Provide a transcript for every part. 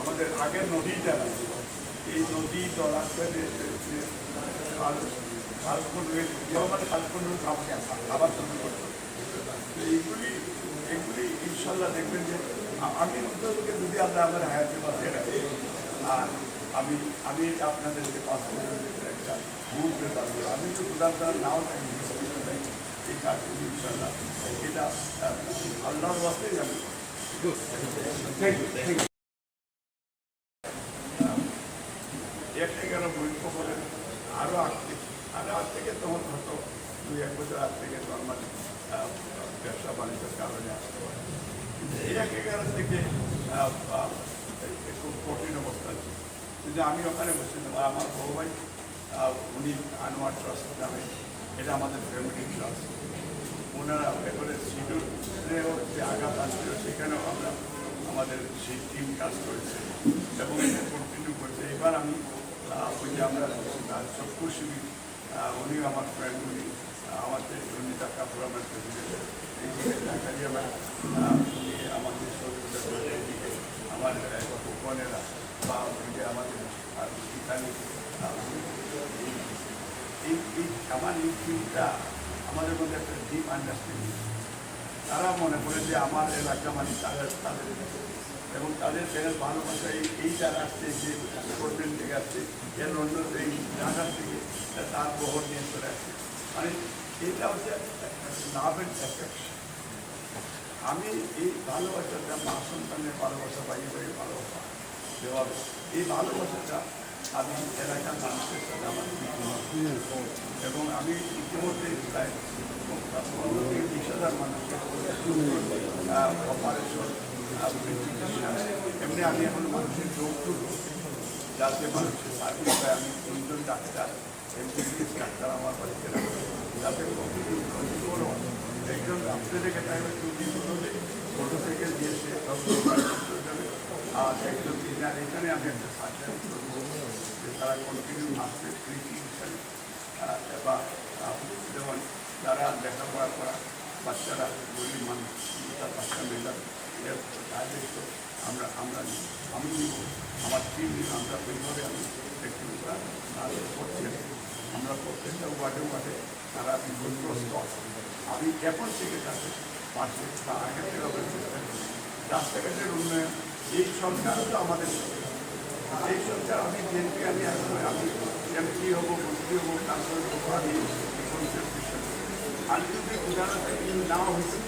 আমাদের আগের নদীটা আছে এই নদী জলাশয়ে খাল খালকুন মানে খালকুন আবার শুরু করতে এইগুলি এগুলি ইনশাল্লাহ দেখবেন যে আমি অন্ততকে যদি আমরা আমার হায়াতে বাঁচিয়ে রাখি, আর আমি আমি আপনাদেরকে পাস করে একটা মুহূর্তে পারব। আমি তো উদাহরণ নাও থাকি এই কাজগুলি ইনশাল্লাহ এটা আল্লাহর বাস্তেই আমি একটা আরও আগ থেকে তখন হয়তো দুই এক বছর আগ থেকে নর্মাল ব্যবসা বাণিজ্যের কারণে আসতে পারে। কিন্তু এই এক এগারো থেকে খুব কঠিন অবস্থা ছিল কিন্তু আমি ওখানে বসেছিলাম আর আমার বড় ভাই উনি আনোয়ার ট্রাস্ট নামে এটা আমাদের ফ্যামিলি ট্রাস্ট ওনারা এবারে শিডিউলেও যে আঘাত আসছিল সেখানেও আমরা আমাদের সেই টিম কাজ করেছে এবং কন্টিনিউ করছে। এবার আমি ওই যে আমরা চক্ষু শিবির উনিও আমার ফ্রেন্ড উনি আমাদের রঞ্জিতা কাপুর আমার প্রেসিডেন্ট এইদিকে জাকারিয়া ভাই আহ, উনি আমাদের সহযোগিতা করে আমার বা আমাদের এই- এই আমাদের মধ্যে একটা ডিপ আন্ডারস্ট্যান্ডিং তারা মনে করে যে আমার এলাকা মানে তাদের তাদের এবং তাদের ফের ভালোবাসা এই এই যারা আসছে যে স্পোর্টমেন্ট থেকে আসছে, এর অন্য এই ঢাকার থেকে তার বহর নিয়ে চলে আসছে। মানে এটা হচ্ছে লাভের অ্যাফেকশন আমি এই ভালোবাসাটা মা সন্তানের ভালোবাসা বাইরে বাইরে ভালোবাসা দেওয়ার এই ভালোবাসাটা আমি এলাকার মানুষের সাথে আমার এবং আমি ইতিমধ্যে প্রায় পনেরো থেকে বিশ হাজার মানুষকে অপারেশন এমনি আমি এখন মানুষের যৌতুক যাতে মানুষের সার্ভিস পায় আমি তিনজন ডাক্তার, এমবিবিএস ডাক্তার আমার বাড়িতে যাতে একজন আপনাদের টাইমে চুরি হলে মোটরসাইকেল দিয়ে সে চলে আর একজন এখানে আমি একটা সার্জারি করব। তারা কন্টিনিউ আসবে ফ্রি চিকিৎসা বা যেমন যারা লেখাপড়া করা বাচ্চারা, গরিব মানুষ তার বাচ্চা মেয়েরা এর দায়িত্ব আমরা আমরা। আমি নিব আমার টিম আমরা ওইভাবে আমি একটু করছি আমরা প্রত্যেকটা ওয়ার্ডে ওয়ার্ডে তারা বিপদগ্রস্ত। আমি এখন থেকে তাদের পাশে বা আগে থেকে। রাস্তাঘাটের উন্নয়ন, এই সরকারও তো আমাদের এই সরকার আমি বিএনপি আমি আমি এমপি হব মন্ত্রী হব হব আমি যদি উদাহরণ থেকে নাও হয়েছে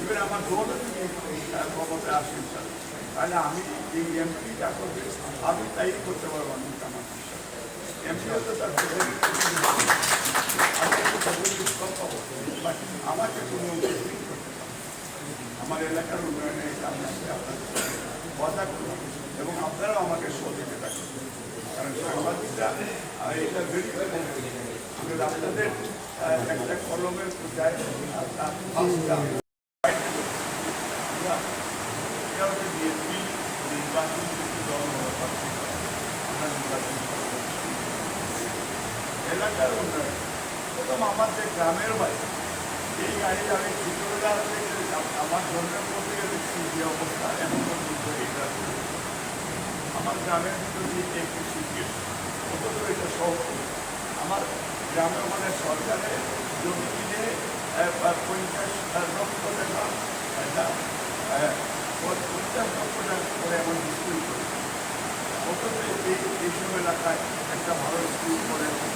এবার আমার দল যদি ক্ষমতা আসে তাহলে আমি এই এমপি করবে আমি তাই করতে পারব আমি আমার এমপি হয়তো তার আমাকে কোনো। আমার এলাকার উন্নয়নে আমি আপনাদের কথা এবং আপনারাও আমাকে সহযোগিতা করবেন কারণ সাংবাদিকরা এটা আমাদের আপনাদের একটা কলমের পূজায় আপনার পাঁচটা আমরা এটা হচ্ছে বিএনপি নির্বাচন কিন্তু দল হওয়ার পারছি না। আমরা নির্বাচন করব। এলাকার উন্নয়ন প্রথম আমার যে গ্রামের বাড়ি এই গাড়ি আমি ছোটবেলা থেকে আমার জন্মের পর থেকে দেখছি যে অবস্থা এখন পর্যন্ত এটা আমার গ্রামের ভিতর দিয়ে একটু শিখে অথচ এটা সহজ আমার মানে সরকারের জমি কিনে পঞ্চাশ লক্ষ টাকা পঞ্চাশ লক্ষ টাকা করে এমন স্কুল করে অথচ এই এইসব এলাকায় একটা ভালো স্কুল করে এখন।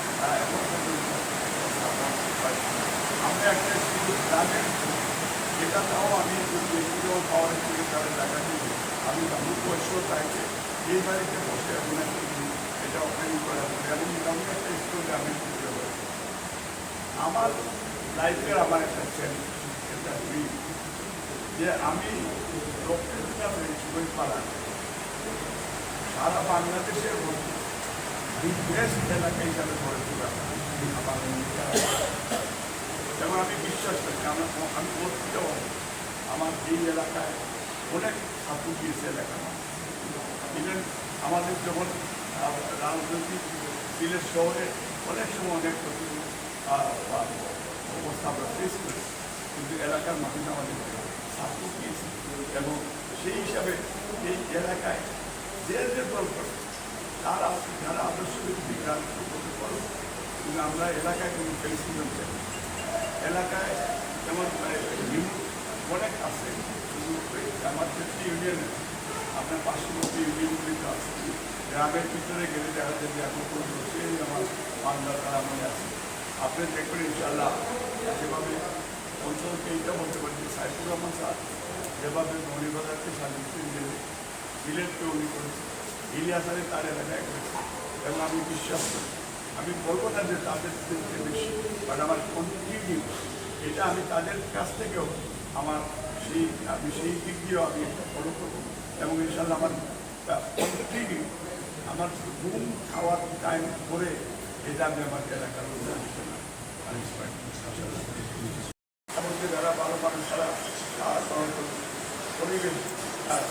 আমরা একটা স্কুল গ্রামের যেটা তাও আমি বেশিও পাওয়ার থেকে তাদের টাকা আমি আমার পয়সা চাইছে এই বাড়িতে বসে আপনার এটা ওপেনিং করা আমি একটা স্কুল আমি। আমার লাইফের আমার একটা চ্যালেঞ্জ একটা ড্রিম যে আমি রক্তটা প্রিন্সিপাল পাড়া সারা বাংলাদেশের এলাকা হিসাবে গড়ে তোলা আমার যেমন আমি বিশ্বাস করি আমার আমি বলতেও আমার এই এলাকায় অনেক ছাত্র গিয়েছে এলাকা ইভেন আমাদের যখন রাজনৈতিক সিলেট শহরে অনেক সময় অনেক কিছু, আহ, ফেস কিন্তু এলাকার মানুষ আমাদের সাপোর্ট দিয়েছে এবং সেই হিসাবে এই এলাকায় যে যে দল করে তারা যারা আদর্শ করতে পারো কিন্তু আমরা এলাকায় কোনো ফেসিজম চাই এলাকায় যেমন অনেক আছে আমার ক্ষেত্রে ইউনিয়নে আপনার পার্শ্ববর্তী ইউনিয়নগুলিতে আছে গ্রামের ভিতরে গেলে দেখা যায় যে এখন কোনো সেই আমার মামলা তারা মনে আছে আপনি দেখবেন ইনশাল্লাহ যেভাবে অঞ্চলকে এইটা বলতে পারি যে সাইফুর রহমান স্যার যেভাবে মৌলিবাজারকে স্বাধীন জেলে বিলেটকে উনি করেছে ইলিয়াস আলী তার এলাকায় করেছে এবং আমি বিশ্বাস করি, আমি বলব না যে তাদের থেকে বেশি বাট আমার কন্টিনিউ এটা আমি তাদের কাছ থেকেও আমার সেই, আমি সেই দিক দিয়েও আমি একটা ফলো করব। এবং ইনশাল্লাহ আমার কন্টিনিউ আমার ঘুম খাওয়ার টাইম করে এটা আমি আমার এলাকার হিসেবে যারা ভালো মানুষ, তারা পরিবেশ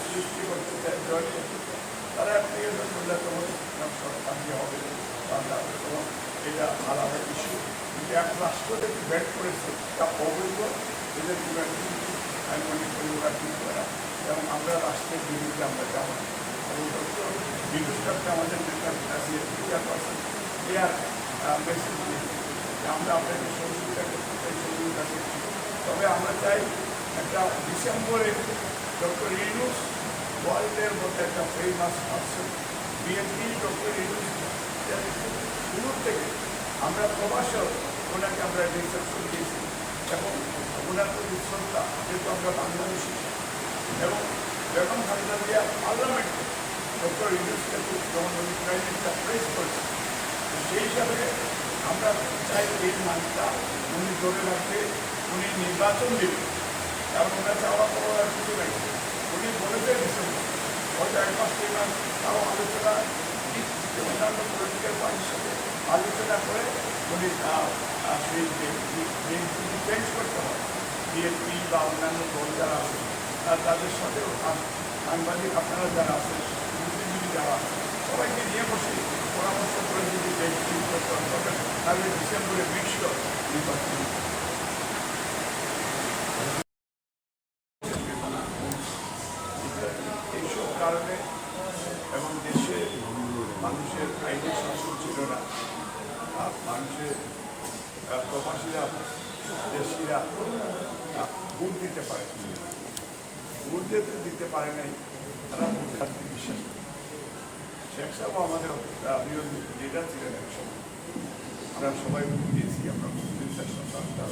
সৃষ্টি করতে জয় করতে তারা অ্যাপ্লিকেশন করলে হবে এটা আলাদা ইস্যু কিন্তু এক রাষ্ট্র থেকে ব্যাট করেছে, তা এদের এবং আমরা রাষ্ট্রের বিরুদ্ধে আমরা যাব এবং ডক্টর আমাদের নেতা আছে এয়ার মেসেজ দিয়েছে আমরা আপনাকে সহযোগিতা করতে চাই, সহযোগিতা করছি। তবে আমরা চাই একটা ডিসেম্বরে ডক্টর ইউনুস ওয়ার্ল্ডের মধ্যে একটা famous person BNP doctor Yunus শুরু থেকে আমরা প্রবাসও ওনাকে আমরা রিসেপশন দিয়েছি। এবং ওনার প্রতি শ্রদ্ধা যেহেতু আমরা বাংলাদেশি, এবং বেগম খালেদা জিয়া পার্লামেন্টে ডক্টর ইউনুসকে যখন উনি প্রাইম মিনিস্টার প্রেস করেছে তো সেই হিসাবে আমরা চাই এই মানটা উনি ধরে রাখতে, উনি নির্বাচন দেবেন কারণ ওনার চাওয়া পাওয়ার কিছু নেই। উনি বলেছে ডিসেম্বর। হয়তো এক মাস তিন মাস তাও আলোচনা অন্যান্য পলিটিক্যাল পার্টির সাথে আলোচনা করে উনি সেই চেঞ্জ করতে হয় বিএনপি বা অন্যান্য দল যারা আছে তাদের সাথেও সাংবাদিক আপনারা যারা আছেন, বুদ্ধিজীবী যারা আছেন, সবাইকে নিয়ে বসে পরামর্শ করে যদি দেশ তাহলে ডিসেম্বরে বিশ্ব নির্বাচন এইসব কারণে এবং দেশে মানুষের আইনি শাসন ছিল না আর মানুষের আহ, প্রবাসীরা দেশিরা আহ, ভোট দিতে পারে ভোট দিতে দিতে পারে নাই তারা ভোট খাতে বিশ্বাস করে। শেখ সাহেব আমাদের লিডার ছিলেন এক সময় আমরা সবাই দিয়েছি আমরা মুসলিমদের সন্তান।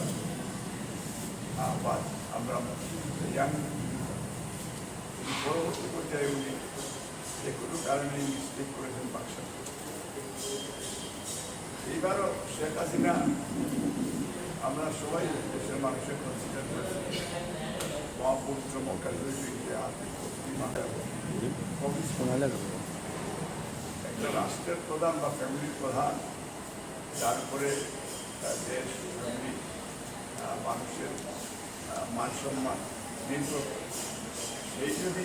আবার আমরা ইয়াং পরবর্তী পর্যায়ে উনি যে কোনো কারণে মিস্টেক করেছেন বাক্সা এইবারও শেখ হাসিনা আমরা সবাই দেশের মানুষের কনসিডার করেছি। মহাপুত্র মক্কা শরীফে আর্থিক একটা রাষ্ট্রের প্রধান বা ফ্যামিলির প্রধান তারপরে দেশ ফ্যামিলি মানুষের মান সম্মান নির্ভর। সেই যদি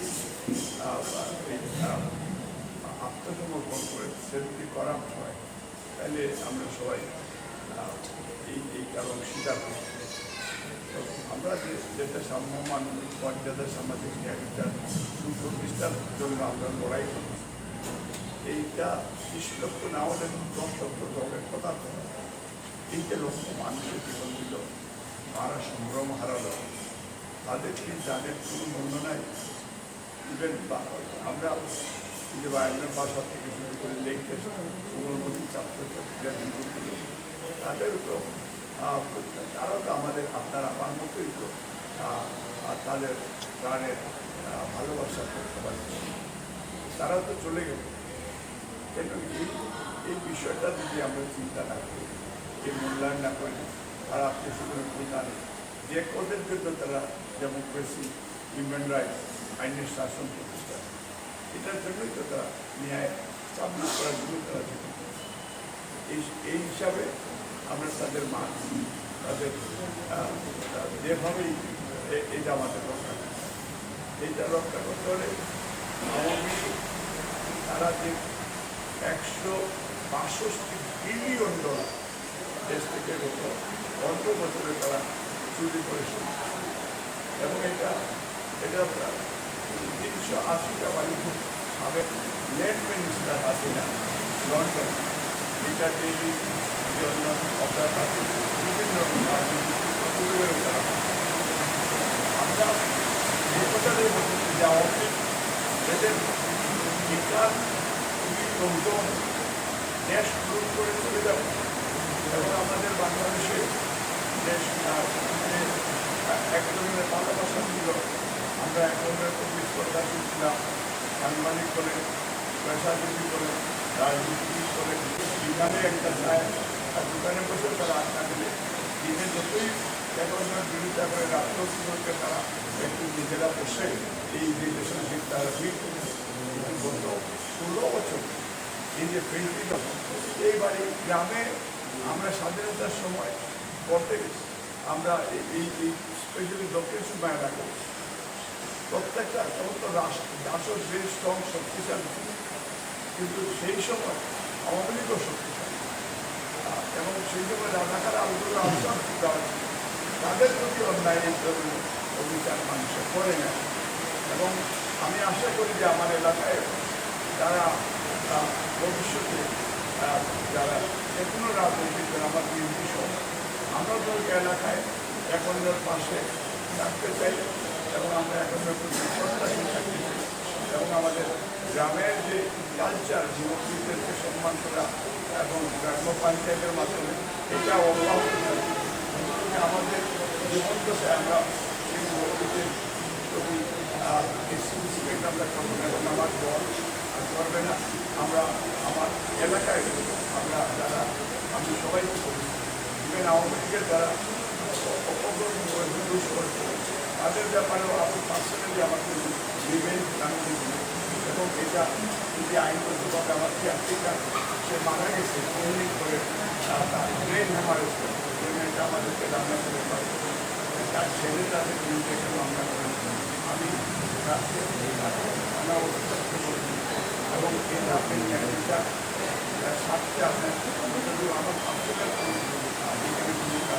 আত্মসমর্পণ করে সেলফি করা হয়, তাহলে আমরা সবাই এই এই কারণ স্বীকার করি আমরা যে, যেটা সাম্য মানবিক মর্যাদা, সামাজিক ন্যায়টার সুপ্রতিষ্ঠার জন্য আমরা লড়াই করি এইটা বিশ লক্ষ না হলে দশ লক্ষ দলের কথা তিনটে লক্ষ মানুষের জীবন দিল। তারা সম্ভ্রম হারালো। তাদেরকে যাদের কোনো মূল্য নাই ইভেন আমরা যে বাইরের বাসা থেকে শুরু করে লেখতে ছাত্রছাত্রীরা বিদ্যুৎ তাদের তো তারাও তো আমাদের আপনার আমার মতোই তো। তাদের প্রাণের ভালোবাসা করতে পারছে তারাও তো চলে গেল। কেন? এই এই বিষয়টা যদি আমরা চিন্তা না করি, এই মূল্যায়ন না করি তারা আত্মীয় স্বজনের প্রধান যে কদের জন্য তারা ডেমোক্রেসি হিউম্যান রাইটস আইনের শাসন প্রতিষ্ঠা, এটার জন্যই তো তারা ন্যায় স্থাপনা করার জন্য তারা এই এই হিসাবে আমরা তাদের মান, তাদের যেভাবেই এটা আমাদের রক্ষা এইটা রক্ষা করতে হলে আওয়ামী তারা যে একশো বাষট্টি বিলিয়ন ডলার দেশ থেকে গত পনেরো বছরে তারা চুরি করেছে। এবং এটা এটা তিনশো আশিটা বাড়ি সাবেক লেট মিনিস্টার হাসিনা, লন্ডন এটা টেলি জন্য অপরাধ বিভিন্ন রাজনীতি তারা আমরা এই কথাটাই বলছি যে আওয়ামী এদের বিকাশ কমজোর দেশ শুরু করে চলে যাবে এবং আমাদের বাংলাদেশে দেশ আহ, যে এক ধরনের ভালোবাসা ছিল। আমরা এক ধরনের প্রতি শ্রদ্ধাশীল ছিলাম সাংবাদিক করে পেশাজীবী করে রাজনীতি করে বিধানে একটা চায় আর দোকানে বসে তারা আড্ডা দিলে। দিনে যতই এক ধরনের বিরোধিতা করে রাষ্ট্রকে তারা একটু নিজেরা বসে এই রিলেশনশিপ তারা বিল করেছে। কিন্তু ষোলো বছর এই যে পেন্টিং এই গ্রামে আমরা স্বাধীনতার সময় করতে আমরা এই- এই স্পেশালি দক্ষিণ সুমা এলাকায় প্রত্যেকটা তখন তো রাষ্ট্র রাষ্ট্র ভেরি স্ট্রং শক্তিশালী কিন্তু সেই সময় আওয়ামী লীগও শক্তিশালী। এবং সেই সময় রাজাকার আন্দোলন দেওয়া তাদের প্রতি অন্যায় ধরনের অভিযান মানুষের করে না। এবং আমি আশা করি যে আমার এলাকায় আহ, ভবিষ্যতে যারা যে কোনো রাজনৈতিক আমার বিএনপি সহ, আমরা তো এলাকায় একন্যর পাশে থাকতে চাই এবং আমরা একন্যর প্রতি শ্রদ্ধাশীল থাকতে চাই। এবং আমাদের গ্রামের যে কালচার যুবকদেরকে সম্মান করা এবং গ্রাম্য পঞ্চায়েতের মাধ্যমে এটা অব্যাহত থাকবে। যে আমাদের জীবন দশায় আমরা এই যুবকদের প্রতি আমরা করব এবং আমার দল করবে না আমরা আমার এলাকায় আমরা যারা, আমি সবাই ইভেন আওয়ামী লীগের যারা দোষ করেছে তাদের ব্যাপারেও আপনি পার্সোনালি আমাকে নেবেন আমি নেবেন। এবং এটা যদি আইনগতভাবে আমার কেয়ারটেকার সে মারা গেছে ট্রেনিং করে তার ব্রেন হ্যামারেজ করে মেয়েটা আমাদেরকে রান্না করে খাওয়ায়। তার ছেলে তাদের আমরা আমি অবস্থাকে বলছি এবং এটা আপনি ন্যায়টা সাথে আপনার আমার পার্সোনাল এখানে ভূমিকা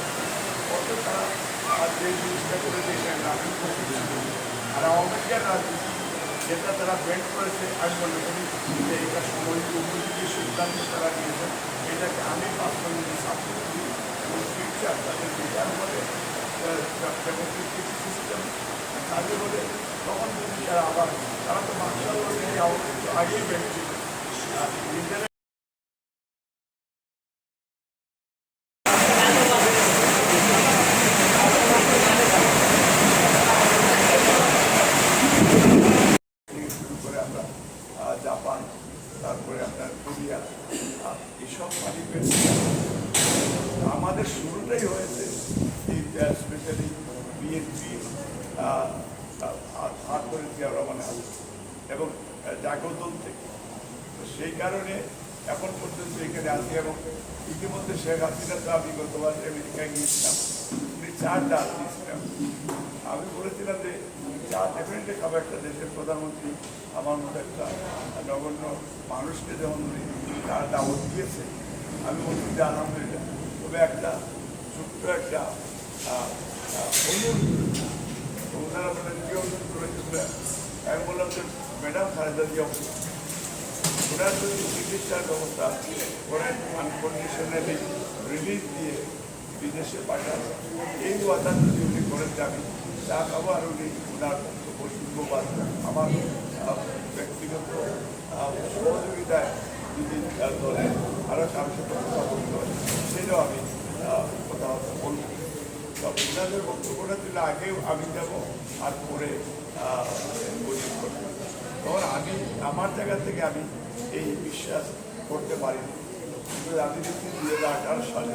কত তারা আর যে জিনিসটা করে দিয়েছেন আমি আর রাজনীতি যেটা তারা বেন্ড করেছে আমি মনে করি যে এটা সময় উপযোগী সিদ্ধান্ত তারা নিয়েছেন এটাকে আমি পার্সোনালি সাপোর্ট করি এবং ফিউচার তাদের বিচার বলে সিস্টেম কাজে বলে তখন যদি আবার তারা তো মার্শাল আওয়ামী লীগ আগেই বেড়েছিল নিজেরা থেকে শুরু করে আমরা আহ, জাপান তারপরে আপনার কোরিয়া আহ, এসব পানি পেয়েছি আমাদের শুরুটাই হয়েছে এই স্পেশালি বিএনপি হাত করে জিয়া রহমান আলী এবং আহ, জাগরদল থেকে তো সেই কারণে এখন পর্যন্ত এখানে আছি এবং ইতিমধ্যে শেখ হাসিনা তো আমি গতবার আমেরিকায় গিয়েছিলাম, উনি চার ডাল আমি বলেছিলাম যে চা ডেফিনেটলি খাব একটা দেশের প্রধানমন্ত্রী। আমার মতো একটা নগণ্য মানুষকে যখন উনি চার দাওয়াত দিয়েছে, আমি বলছি যে আলহামদুলিল্লাহ। তবে একটা ছোট্ট একটা আমি বললাম যে, ম্যাডাম খালেদা জিয়া ওনার যদি চিকিৎসার ব্যবস্থা করেন আনকন্ডিশনালি রিলিজ দিয়ে বিদেশে পাঠান এই ওয়াদা যদি উনি করেন যে আমি চা খাব আর উনি ওনার বক্তব্য বা আমার ব্যক্তিগত সহযোগিতায় যদি আহ, দলে আরও সাথে কথা বলতে হয় সেটাও আমি কথাবার্তা বলব তো ওনাদের বক্তব্যটা দিলে আগেও আমি যাব আর পরে আহ, উনি তখন আমি আমার জায়গা থেকে আমি এই বিশ্বাস করতে পারিনি। কিন্তু আমি দুই হাজার আঠারো সালে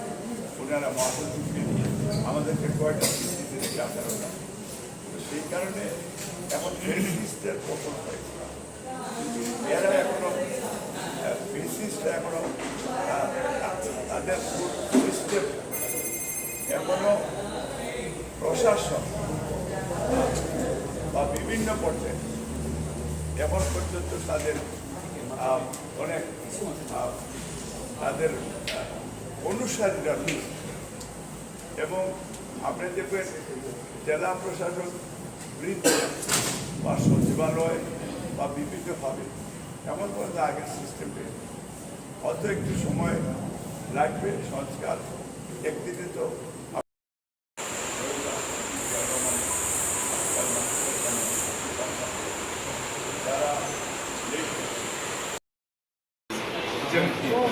ওনারা মহাসচিবকে নিয়ে আমাদেরকে কয়েকটা দিতে আঠারো না তো সেই কারণে এখন ফেসিস্টের পতন হয়েছে। এরা এখনও এখনও তাদের এখনও প্রশাসন বা বিভিন্ন পর্যায়ে এখন পর্যন্ত তাদের অনেক তাদের অনুসারীরা নেই। এবং আপনি দেখবেন জেলা প্রশাসন, বৃদ্ধ, বা সচিবালয়, বা বিভিন্নভাবে এমন পর্যন্ত আগের সিস্টেমে অত একটু সময় লাগবে, সংস্কার একদিনে তো যারা বিসমিল্লাহির রহমানির রহিম। প্রিয় সাংবাদিক